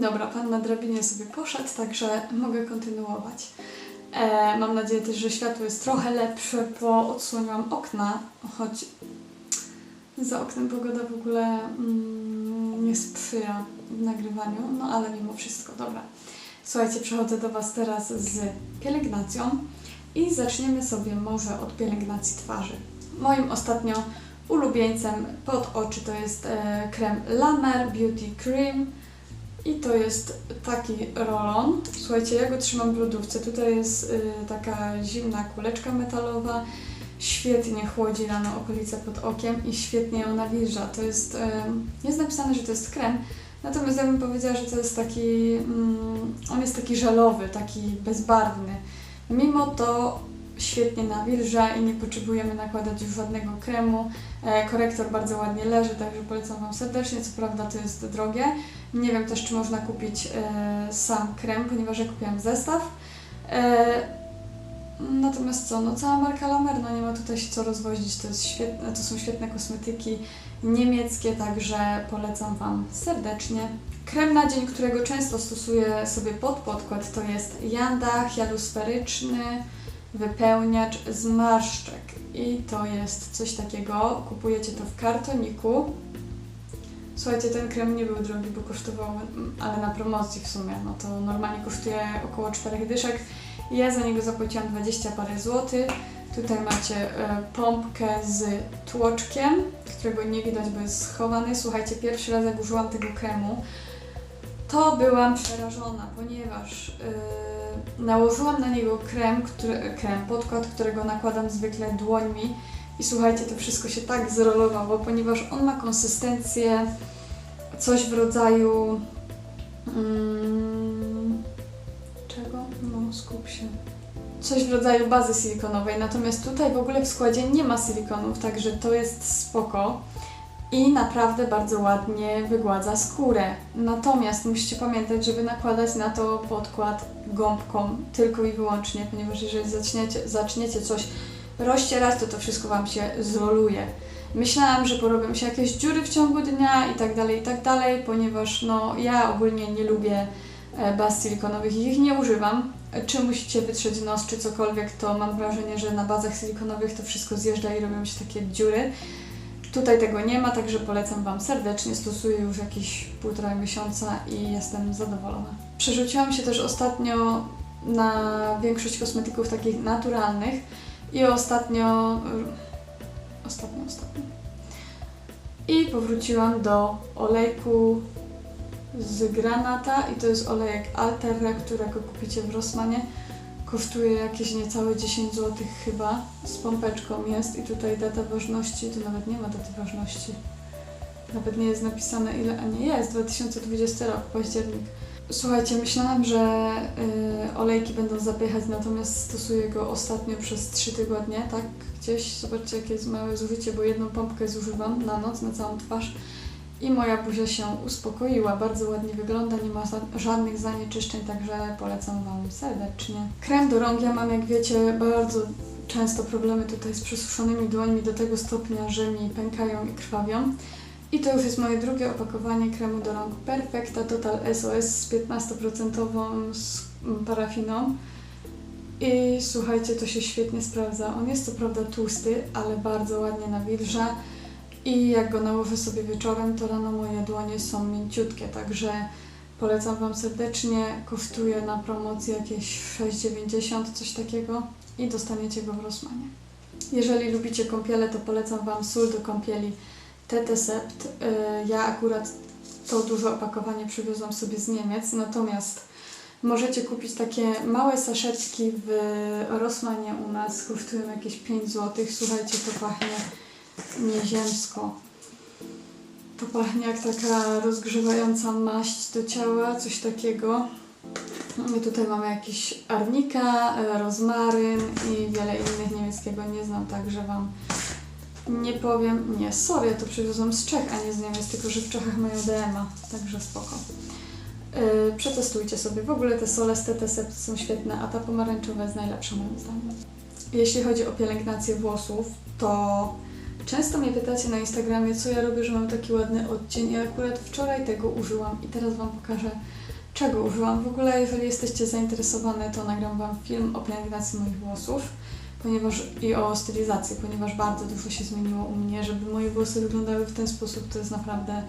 Dobra, pan na drabinie sobie poszedł, także mogę kontynuować. E, mam nadzieję też, że światło jest trochę lepsze, bo odsłoniłam okna, choć za oknem pogoda w ogóle mm, nie sprzyja nagrywaniu, no ale mimo wszystko, dobra. Słuchajcie, przechodzę do Was teraz z pielęgnacją i zaczniemy sobie może od pielęgnacji twarzy. Moim ostatnio ulubieńcem pod oczy to jest e, krem La Mer Beauty Cream i to jest taki rolon. Słuchajcie, ja go trzymam w lodówce. Tutaj jest y, taka zimna kuleczka metalowa. Świetnie chłodzi rano okolice pod okiem i świetnie ją nawilża. To jest, y, jest napisane, że to jest krem, natomiast ja bym powiedziała, że to jest taki, mm, on jest taki żelowy, taki bezbarwny. Mimo to świetnie nawilża i nie potrzebujemy nakładać już żadnego kremu. E, korektor bardzo ładnie leży, także polecam Wam serdecznie. Co prawda to jest drogie. Nie wiem też, czy można kupić e, sam krem, ponieważ ja kupiłam zestaw. E, natomiast co, no cała marka La Mer, no nie ma tutaj się co rozwozić, to, jest świetne, to są świetne kosmetyki niemieckie, także polecam Wam serdecznie. Krem na dzień, którego często stosuję sobie pod podkład, to jest Janda hialusferyczny wypełniacz zmarszczek. I to jest coś takiego, kupujecie to w kartoniku. Słuchajcie, ten krem nie był drogi, bo kosztował, ale na promocji w sumie, no to normalnie kosztuje około 4 dyszek. Ja za niego zapłaciłam 20 parę złotych. Tutaj macie e, pompkę z tłoczkiem, którego nie widać, bo jest schowany. Słuchajcie, pierwszy raz jak użyłam tego kremu, to byłam przerażona, ponieważ yy, nałożyłam na niego krem, który, krem, podkład, którego nakładam zwykle dłońmi i słuchajcie, to wszystko się tak zrolowało, ponieważ on ma konsystencję coś w rodzaju mm, czego? No, skup się. Coś w rodzaju bazy silikonowej, natomiast tutaj w ogóle w składzie nie ma silikonów, także to jest spoko i naprawdę bardzo ładnie wygładza skórę. Natomiast musicie pamiętać, żeby nakładać na to podkład gąbką tylko i wyłącznie, ponieważ jeżeli zaczniecie, zaczniecie coś rozcierać, to to wszystko Wam się zroluje. Myślałam, że porobią się jakieś dziury w ciągu dnia i tak dalej, i tak dalej, ponieważ no, ja ogólnie nie lubię e, baz silikonowych i ich nie używam. Czy musicie wytrzeć nos, czy cokolwiek, to mam wrażenie, że na bazach silikonowych to wszystko zjeżdża i robią się takie dziury. Tutaj tego nie ma, także polecam Wam serdecznie. Stosuję już jakieś półtora miesiąca i jestem zadowolona. Przerzuciłam się też ostatnio na większość kosmetyków takich naturalnych i ostatnio. Ostatnio, ostatnio. I powróciłam do olejku z granata i to jest olejek Alterra, którego kupicie w Rossmanie. Kosztuje jakieś niecałe 10 zł chyba. Z pompeczką jest i tutaj data ważności, tu nawet nie ma daty ważności. Nawet nie jest napisane ile, a nie jest, 2020 rok, październik. Słuchajcie, myślałam, że y, olejki będą zapychać, natomiast stosuję go ostatnio przez 3 tygodnie, tak? Gdzieś, zobaczcie jakie jest małe zużycie, bo jedną pompkę zużywam na noc, na całą twarz i moja buzia się uspokoiła, bardzo ładnie wygląda, nie ma żadnych zanieczyszczeń, także polecam Wam serdecznie. Krem do rąk, ja mam jak wiecie bardzo często problemy tutaj z przesuszonymi dłońmi do tego stopnia, że mi pękają i krwawią. I to już jest moje drugie opakowanie kremu do rąk Perfecta Total SOS z 15% z parafiną. I słuchajcie, to się świetnie sprawdza. On jest co prawda tłusty, ale bardzo ładnie nawilża. I jak go nałożę sobie wieczorem, to rano moje dłonie są mięciutkie, także polecam Wam serdecznie. Kosztuje na promocji jakieś 6,90, coś takiego i dostaniecie go w Rossmanie. Jeżeli lubicie kąpiele, to polecam Wam sól do kąpieli TT Sept. Y, Ja akurat to duże opakowanie przywiozłam sobie z Niemiec, natomiast możecie kupić takie małe saszetki w Rossmanie u nas, kosztują jakieś 5 zł. Słuchajcie, to pachnie nieziemsko. To pachnie jak taka rozgrzewająca maść do ciała, coś takiego. My tutaj mamy jakiś arnika, rozmaryn i wiele innych niemieckiego nie znam, także Wam nie powiem. Nie, sorry, ja to przywiozłam z Czech, a nie z Niemiec, tylko że w Czechach mają DMA, także spoko. Yy, przetestujcie sobie. W ogóle te sole z TT Sept są świetne, a ta pomarańczowa jest najlepsza moim zdaniem. Jeśli chodzi o pielęgnację włosów, to Często mnie pytacie na Instagramie, co ja robię, że mam taki ładny odcień i akurat wczoraj tego użyłam i teraz Wam pokażę, czego użyłam. W ogóle, jeżeli jesteście zainteresowane, to nagram Wam film o pielęgnacji moich włosów ponieważ i o stylizacji, ponieważ bardzo dużo się zmieniło u mnie, żeby moje włosy wyglądały w ten sposób, to jest naprawdę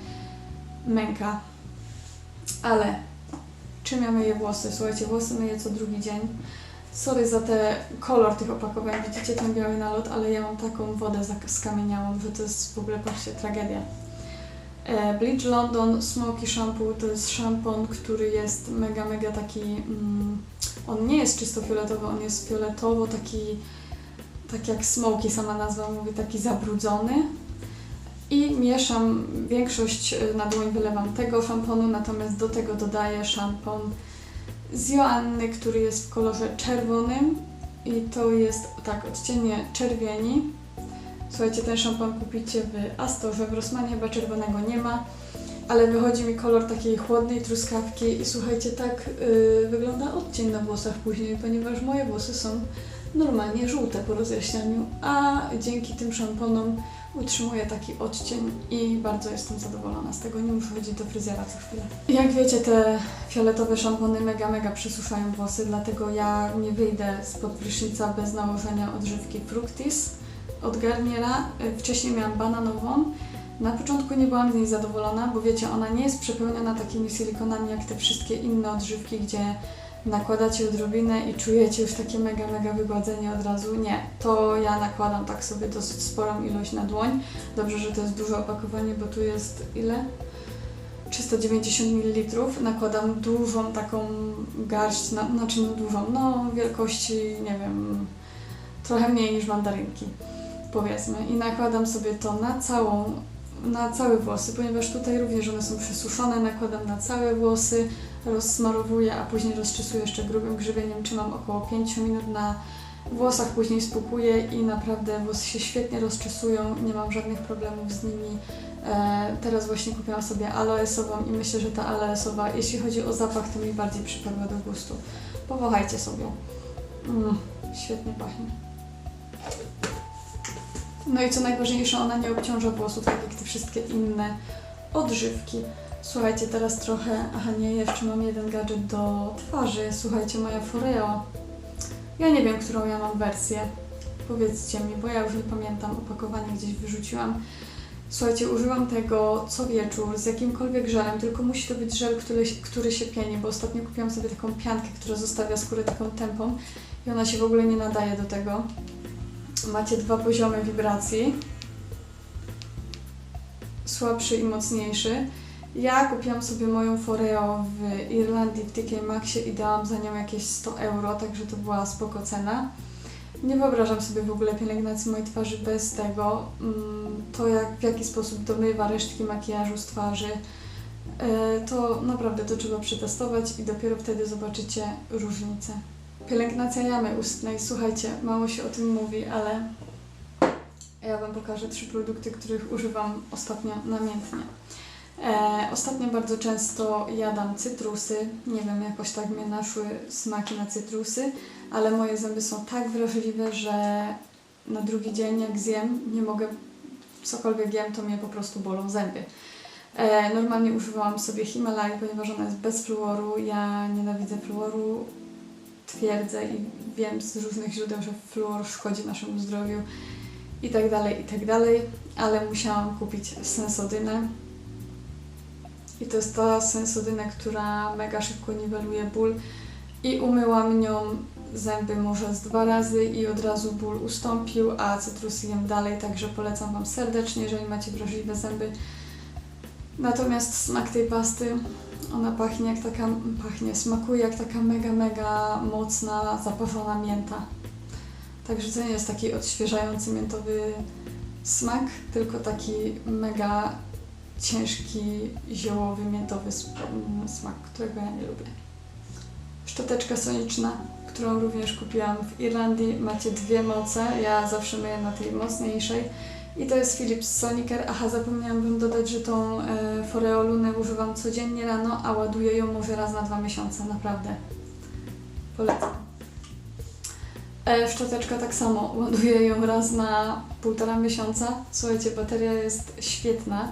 męka. Ale czym ja myję włosy? Słuchajcie, włosy myję co drugi dzień. Sorry za te kolor tych opakowań, widzicie ten biały nalot, ale ja mam taką wodę skamieniałą, że to jest w ogóle, patrzcie, tragedia. E, Bleach London Smoky Shampoo to jest szampon, który jest mega, mega taki... Mm, on nie jest czysto fioletowy, on jest fioletowo taki, tak jak smoky sama nazwa mówi, taki zabrudzony. I mieszam, większość y, na dłoń wylewam tego szamponu, natomiast do tego dodaję szampon z Joanny, który jest w kolorze czerwonym. I to jest tak odcienie czerwieni. Słuchajcie, ten szampon kupicie w Astorze, w Rossmanie chyba czerwonego nie ma, ale wychodzi mi kolor takiej chłodnej truskawki. I słuchajcie, tak yy, wygląda odcień na włosach później, ponieważ moje włosy są normalnie żółte po rozjaśnianiu, a dzięki tym szamponom utrzymuję taki odcień i bardzo jestem zadowolona z tego. Nie muszę chodzić do fryzjera co chwilę. Jak wiecie, te fioletowe szampony mega, mega przysuszają włosy, dlatego ja nie wyjdę spod prysznica bez nałożenia odżywki Fructis od Garniera. Wcześniej miałam bananową. Na początku nie byłam z niej zadowolona, bo wiecie, ona nie jest przepełniona takimi silikonami jak te wszystkie inne odżywki, gdzie nakładacie odrobinę i czujecie już takie mega, mega wygładzenie od razu. Nie, to ja nakładam tak sobie dosyć sporą ilość na dłoń. Dobrze, że to jest duże opakowanie, bo tu jest ile? 390 ml. Nakładam dużą taką garść, na, znaczy no dużą, no wielkości, nie wiem, trochę mniej niż mandarynki, powiedzmy. I nakładam sobie to na całą, na całe włosy, ponieważ tutaj również one są przesuszone, nakładam na całe włosy, rozsmarowuję, a później rozczesuję jeszcze grubym grzebieniem. Trzymam około 5 minut na włosach, później spukuję i naprawdę włosy się świetnie rozczesują, nie mam żadnych problemów z nimi. E, teraz właśnie kupiłam sobie aloesową i myślę, że ta aloesowa, jeśli chodzi o zapach, to mi bardziej przypadła do gustu. Powąchajcie sobie. Mm, świetnie pachnie. No i co najważniejsze, ona nie obciąża włosów, tak jak te wszystkie inne odżywki. Słuchajcie, teraz trochę, aha nie, jeszcze mam jeden gadżet do twarzy. Słuchajcie, moja Foreo. Ja nie wiem, którą ja mam wersję. Powiedzcie mi, bo ja już nie pamiętam, opakowanie gdzieś wyrzuciłam. Słuchajcie, używam tego co wieczór z jakimkolwiek żelem, tylko musi to być żel, który, który się pieni, bo ostatnio kupiłam sobie taką piankę, która zostawia skórę taką tępą i ona się w ogóle nie nadaje do tego. Macie dwa poziomy wibracji. Słabszy i mocniejszy. Ja kupiłam sobie moją Foreo w Irlandii w TK Maxie i dałam za nią jakieś 100 euro, także to była spoko cena. Nie wyobrażam sobie w ogóle pielęgnacji mojej twarzy bez tego. Mm, To jak, w jaki sposób domywa resztki makijażu z twarzy, e, to naprawdę to trzeba przetestować i dopiero wtedy zobaczycie różnicę. Pielęgnacja jamy ustnej, słuchajcie, mało się o tym mówi, ale ja Wam pokażę trzy produkty, których używam ostatnio namiętnie. E, ostatnio bardzo często jadam cytrusy. Nie wiem, jakoś tak mnie naszły smaki na cytrusy, ale moje zęby są tak wrażliwe, że na drugi dzień jak zjem, nie mogę, cokolwiek jem, to mnie po prostu bolą zęby. E, normalnie używałam sobie Himalaya, ponieważ ona jest bez fluoru. Ja nienawidzę fluoru, twierdzę i wiem z różnych źródeł, że fluor szkodzi naszemu zdrowiu i tak dalej, i tak dalej, ale musiałam kupić sensodynę. I to jest ta sensodyna, która mega szybko niweluje ból i umyłam nią zęby może z dwa razy i od razu ból ustąpił, a cytrusy jem dalej, także polecam Wam serdecznie, jeżeli macie wrażliwe zęby. Natomiast smak tej pasty, ona pachnie jak taka, pachnie, smakuje jak taka mega, mega mocna, zaparzona mięta. Także to nie jest taki odświeżający miętowy smak, tylko taki mega ciężki, ziołowy, miętowy smak, którego ja nie lubię. Szczoteczka soniczna, którą również kupiłam w Irlandii. Macie dwie moce, ja zawsze myję na tej mocniejszej. I to jest Philips Sonicare. Aha, zapomniałam Wam dodać, że tą e, Foreo Lunę używam codziennie rano, a ładuję ją może raz na dwa miesiące, naprawdę. Polecam. E, szczoteczka tak samo, ładuję ją raz na półtora miesiąca. Słuchajcie, bateria jest świetna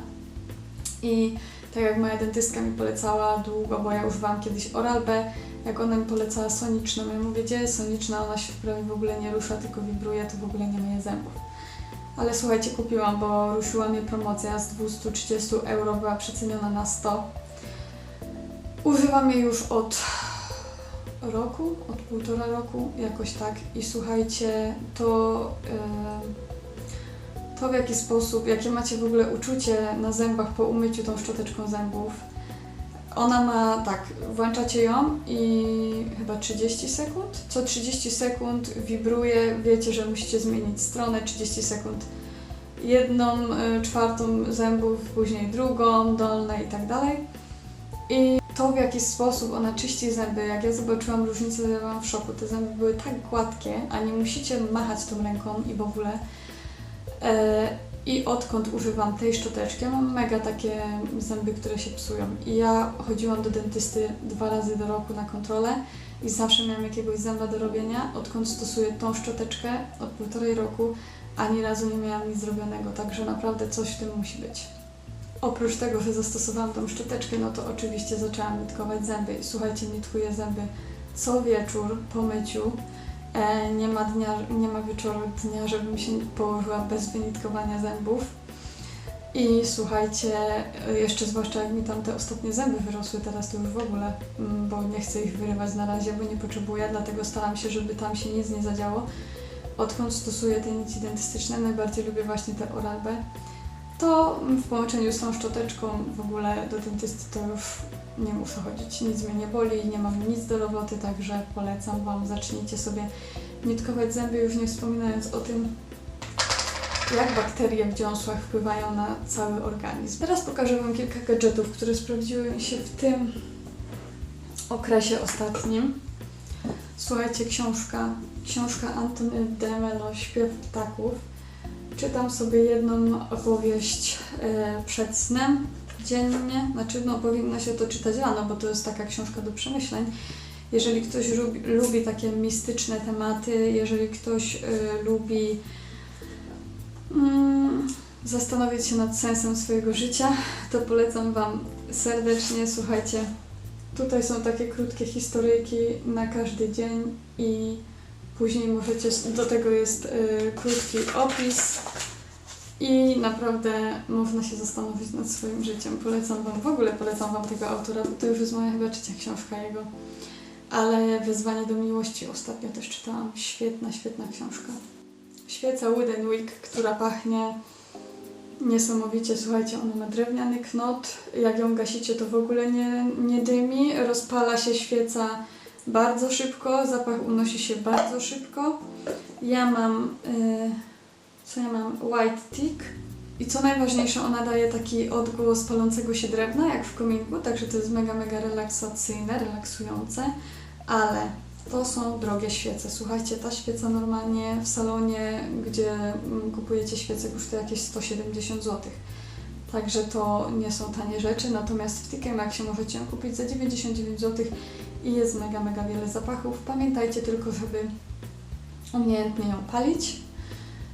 i tak jak moja dentystka mi polecała długo, bo ja używałam kiedyś Oral-B, jak ona mi polecała soniczną, ja mówię, gdzie soniczna, ona się prawie w ogóle nie rusza, tylko wibruje, to w ogóle nie myje zębów. Ale słuchajcie, kupiłam, bo ruszyła mnie promocja z 230 euro, była przeceniona na 100. Używam jej już od roku, od półtora roku, jakoś tak. I słuchajcie, to, e, to w jaki sposób, jakie macie w ogóle uczucie na zębach po umyciu tą szczoteczką zębów. Ona ma tak, włączacie ją i chyba 30 sekund. Co 30 sekund wibruje, wiecie, że musicie zmienić stronę, 30 sekund jedną y, czwartą zębów, później drugą, dolne i tak dalej. I to w jaki sposób ona czyści zęby, jak ja zobaczyłam różnicę, byłam w szoku. Te zęby były tak gładkie, a nie musicie machać tą ręką i w ogóle. E, I odkąd używam tej szczoteczki, ja mam mega takie zęby, które się psują. I ja chodziłam do dentysty dwa razy do roku na kontrolę i zawsze miałam jakiegoś zęba do robienia. Odkąd stosuję tą szczoteczkę od półtorej roku, ani razu nie miałam nic zrobionego, także naprawdę coś w tym musi być. Oprócz tego, że zastosowałam tą szczoteczkę, no to oczywiście zaczęłam nitkować zęby. Słuchajcie, nitkuję zęby co wieczór po myciu. E, nie, ma dnia, nie ma wieczoru dnia, żebym się położyła bez wynitkowania zębów. I słuchajcie, jeszcze zwłaszcza jak mi tam te ostatnie zęby wyrosły, teraz to już w ogóle, mm, bo nie chcę ich wyrywać na razie, bo nie potrzebuję, dlatego staram się, żeby tam się nic nie zadziało. Odkąd stosuję te nici dentystyczne, najbardziej lubię właśnie te Oral-B. To w połączeniu z tą szczoteczką w ogóle do dentysty to już nie muszę chodzić. Nic mnie nie boli, nie mam nic do roboty, także polecam Wam. Zacznijcie sobie nitkować zęby, już nie wspominając o tym, jak bakterie w dziąsłach wpływają na cały organizm. Teraz pokażę Wam kilka gadżetów, które sprawdziły się w tym okresie ostatnim. Słuchajcie, książka, książka Antony de Mello, Śpiew ptaków. Czytam sobie jedną opowieść e, przed snem dziennie. Znaczy, no powinno się to czytać rano, bo to jest taka książka do przemyśleń. Jeżeli ktoś lubi, lubi takie mistyczne tematy, jeżeli ktoś e, lubi mm, zastanowić się nad sensem swojego życia, to polecam Wam serdecznie. Słuchajcie, tutaj są takie krótkie historyjki na każdy dzień i później możecie, do tego jest y, krótki opis i naprawdę można się zastanowić nad swoim życiem. Polecam Wam, w ogóle polecam Wam tego autora, bo to już jest moja chyba trzecia książka jego. Ale Wezwanie do miłości ostatnio też czytałam. Świetna, świetna książka. Świeca Wooden Wick, która pachnie niesamowicie. Słuchajcie, ona ma drewniany knot. Jak ją gasicie, to w ogóle nie, nie dymi. Rozpala się świeca bardzo szybko, zapach unosi się bardzo szybko. Ja mam, yy, co ja mam? White Tick. I co najważniejsze, ona daje taki odgłos palącego się drewna, jak w kominku, także to jest mega, mega relaksacyjne, relaksujące, ale to są drogie świece. Słuchajcie, ta świeca normalnie w salonie, gdzie mm, kupujecie świece, kosztuje jakieś 170 zł. Także to nie są tanie rzeczy, natomiast w TK Maxie możecie ją kupić za 99 zł i jest mega, mega wiele zapachów. Pamiętajcie tylko, żeby umiejętnie ją palić,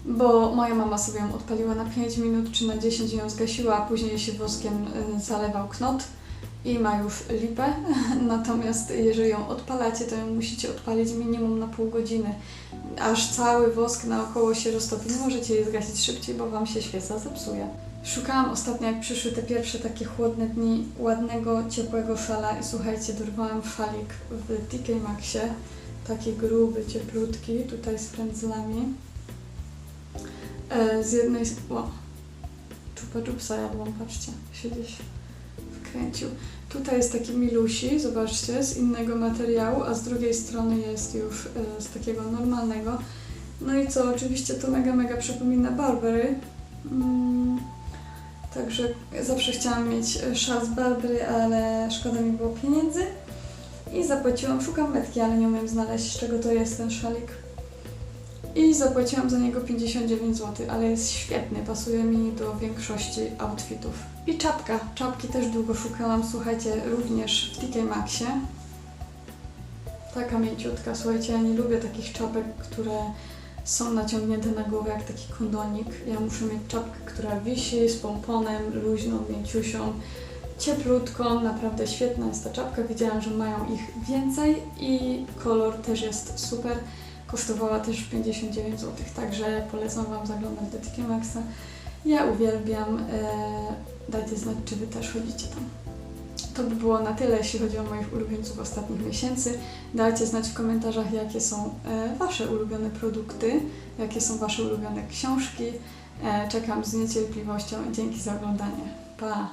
bo moja mama sobie ją odpaliła na 5 minut czy na 10 i ją zgasiła, a później się woskiem y, zalewał knot i ma już lipę. Natomiast jeżeli ją odpalacie, to ją musicie odpalić minimum na pół godziny, aż cały wosk naokoło się roztopi. Nie możecie jej zgasić szybciej, bo Wam się świeca zepsuje. Szukałam ostatnio, jak przyszły te pierwsze takie chłodne dni, ładnego, ciepłego szala i słuchajcie, dorwałam szalik w TK Maxie, taki gruby, cieplutki, tutaj z frędzlami. E, z jednej... O, czupa czupsa jadłam, patrzcie, się gdzieś wkręcił. Tutaj jest taki milusi, zobaczcie, z innego materiału, a z drugiej strony jest już e, z takiego normalnego. No i co, oczywiście to mega, mega przypomina Barbery. Mm Także zawsze chciałam mieć szal z Barbary, ale szkoda mi było pieniędzy. I zapłaciłam, szukam metki, ale nie umiem znaleźć, z czego to jest ten szalik. I zapłaciłam za niego 59 zł, ale jest świetny, pasuje mi do większości outfitów. I czapka. Czapki też długo szukałam, słuchajcie, również w TK Maxie. Taka mięciutka. Słuchajcie, ja nie lubię takich czapek, które są naciągnięte na głowę jak taki kondonik. Ja muszę mieć czapkę, która wisi z pomponem, luźną, mięciusią, cieplutką. Naprawdę świetna jest ta czapka. Widziałam, że mają ich więcej i kolor też jest super. Kosztowała też 59 zł, także polecam Wam zaglądać do TK Maxa. Ja uwielbiam. E, dajcie znać, czy Wy też chodzicie tam. To by było na tyle, jeśli chodzi o moich ulubieńców ostatnich miesięcy. Dajcie znać w komentarzach, jakie są e, Wasze ulubione produkty, jakie są Wasze ulubione książki. E, czekam z niecierpliwością i dzięki za oglądanie. Pa!